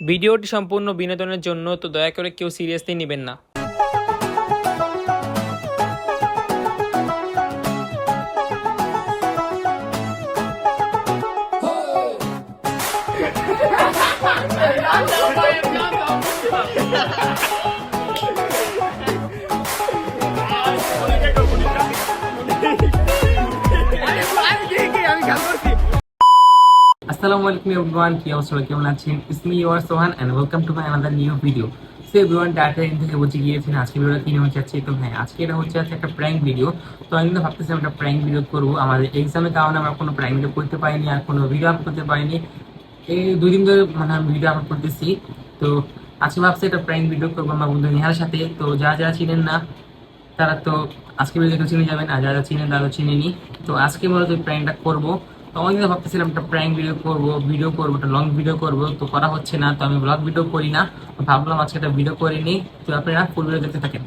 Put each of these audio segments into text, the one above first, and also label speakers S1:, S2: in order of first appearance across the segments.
S1: ভিডিওটি সম্পূর্ণ বিনোদনের জন্য তো দয়া করে কেউ সিরিয়াসলি নেবেন না।
S2: আসসালামু আলাইকুম এভরিওয়ান কি অবস্থা? কেমন আছেন? It's me your Sohan and welcome to my another new video so everyone data ইন থেকে বুঝে গিয়েছেন আজকে ভিডিওটা কি হচ্ছে? যাচ্ছে তো হ্যাঁ আজকে এটা হচ্ছে হচ্ছে একটা প্র্যাঙ্ক ভিডিও তো আমি কিন্তু ভাবতেছিলাম একটা প্র্যাঙ্ক ভিডিও করব। আমাদের এক্সামের কারণে আমরা কোনো প্র্যাঙ্ক ভিডিও করতে পারিনি আর কোনো ভিডিও আপ করতে পারিনি। এই দুই দিন ধরে মানে আমি ভিডিও আপলোড করতেছি। তো আজকে ভাবছি একটা প্র্যাঙ্ক ভিডিও করব আমার বন্ধু নিহার সাথে। তো যারা যারা চিনেন না, তারা তো আজকে ভিডিও চিনে যাবেন। আর যারা চিনেন, তারা চিনেনি। তো আজকে মূলত প্র্যাঙ্কটা করব। তো অনেকদিন ভাবতেছিলাম একটা প্র্যাঙ্ক ভিডিও করব ভিডিও করব, একটা লং ভিডিও করব। তো করা হচ্ছে না, তো আমি ব্লগ ভিডিও করি না। ভাবলাম আজকে একটা ভিডিও করে নিই। তো আপনারা ফুল ভিডিও দেখতে থাকেন।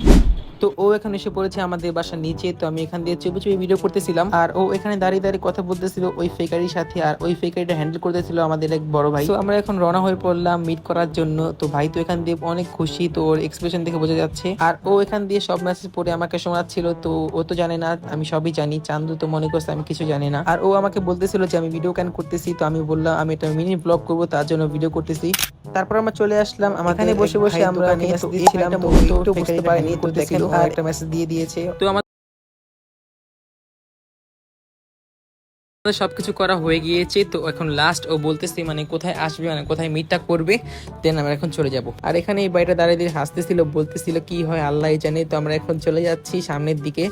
S1: তো ও এখানে এসে পড়েছে আমাদের বাসার নিচে, তো আমি এখান দিয়ে চুপি চুপি ভিডিও করতেছিলাম। আর ও এখানে দাঁড়িয়ে দাঁড়িয়ে কথা বলতেছিল ওই ফেকারির সাথে, আর ওই ফেকারিটা হ্যান্ডেল করতেছিল আমাদের এক বড় ভাই। তো আমরা এখন রওনা হয়ে পড়লাম মিট করার জন্য। তো ভাই তো এখান দিয়ে অনেক খুশি, তো ওর এক্সপ্রেশন দেখে বোঝা যাচ্ছে। আর ও এখান দিয়ে সব মেসেজ পড়ে আমাকে শোনাচ্ছিল, তো ও তো জানে না, আমি সবই জানি। চান্দু তো মনে করছে আমি কিছু জানি না। আর ও আমাকে বলতেছিল যে আমি ভিডিও ক্যান করতেছি, তো আমি বললাম, আমি একটা মিনি ব্লগ করব, তার জন্য ভিডিও করতেছি। তারপর আমরা চলে আসলাম আমাদের
S3: এখানে বসে বসে আমরা মেসেজ
S1: তো এই
S3: তো একটু বুঝতে পারিনি, তো দেখেন,
S1: আর একটা মেসেজ দিয়ে দিয়েছে। তো আমাদের সবকিছু করা হয়ে গিয়েছে তো এখন লাস্ট ও বলতেছি মানে কোথায় আসবে মানে কোথায় মিটটা করবে দেন আমরা এখন চলে যাব। আর এখানে এই বাড়িটা দাঁড়িয়ে দিয়ে হাসতেছিল বলতেছিল কি হয় আল্লাহ জানে। তো আমরা এখন চলে যাচ্ছি সামনের দিকে।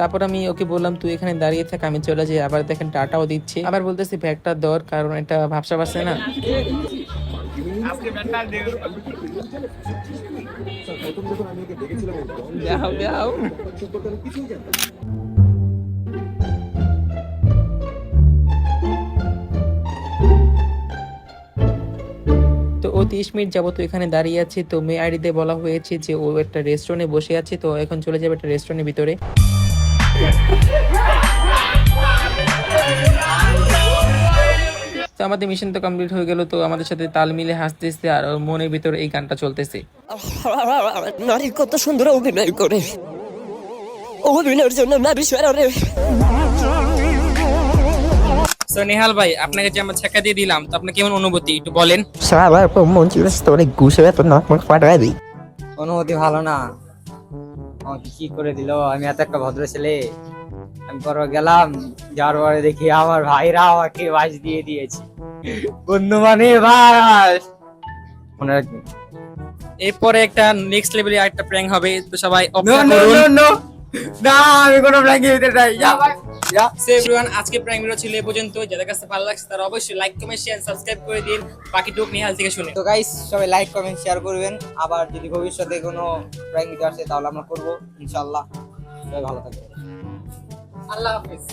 S1: তারপর আমি ওকে বললাম তুই এখানে দাঁড়িয়ে থাক আমি চলে যাই। আবার দেখেন টাটাও দিচ্ছে। আবার বলতেছি ব্যাগটা দর কারণ এটা ভাবসা পাচ্ছে না। যাও ও তিরিশ মিনিট যাবত এখানে দাঁড়িয়ে আছে। তো মেয়ে আইডিতে বলা হয়েছে যে ও একটা রেস্টুরেন্টে বসে আছে। তো এখন চলে যাবে একটা রেস্টুরেন্টের ভিতরে। তো আমাদের মিশন তো কমপ্লিট হয়ে গেল। তো আমাদের সাথে তাল মিলে হাসতেছে আর ওর মনের ভিতরে এই গানটা চলতেছে।
S3: নারী কত সুন্দর অভিনয় করে। অভিনয়ের জন্য নারী সেরা
S1: তো নেহাল ভাই আপনাকে যে আমরা ছেকা দিয়ে দিলাম তো আপনার কেমন অনুভূতি? একটু বলেন।
S3: সারা মন ছিল তোরে ঘুষে তো নাক মুখ ফাটাই দিই।
S4: অনুমতি ভালো না। আমাকে কি করে দিল? আমি এত একটা ভদ্র ছেলে। আমি পরে গেলাম যাওয়ার পরে দেখি আমার ভাইরা আমাকে বাস দিয়ে দিয়েছে। বন্ধু মানে বাস মনে রাখবেন।
S1: এরপরে একটা নেক্সট লেভেলে আরেকটা প্র্যাঙ্ক হবে তো সবাই
S4: নো
S1: অপেক্ষা
S4: নো
S1: করুন।
S4: নো নো না আমি কোনো ব্ল্যাঙ্কি দিতে চাই। যা
S1: সো এভরিওয়ান আজকে প্রাইম ভিডিও ছিল এ পর্যন্ত যাদের কাছে ভালো লাগছে তারা অবশ্যই লাইক কমেন্ট শেয়ার সাবস্ক্রাইব করে দিন। বাকি টুক নিহাল থেকে শুনে।
S4: তো গাইস সবাই লাইক কমেন্ট শেয়ার করবেন। আবার যদি ভবিষ্যতে কোনো প্রাইম ভিডিও আসে তাহলে আমরা করব। ইনশাআল্লাহ। সবাই ভালো থাকবে
S1: আল্লাহ হাফেজ।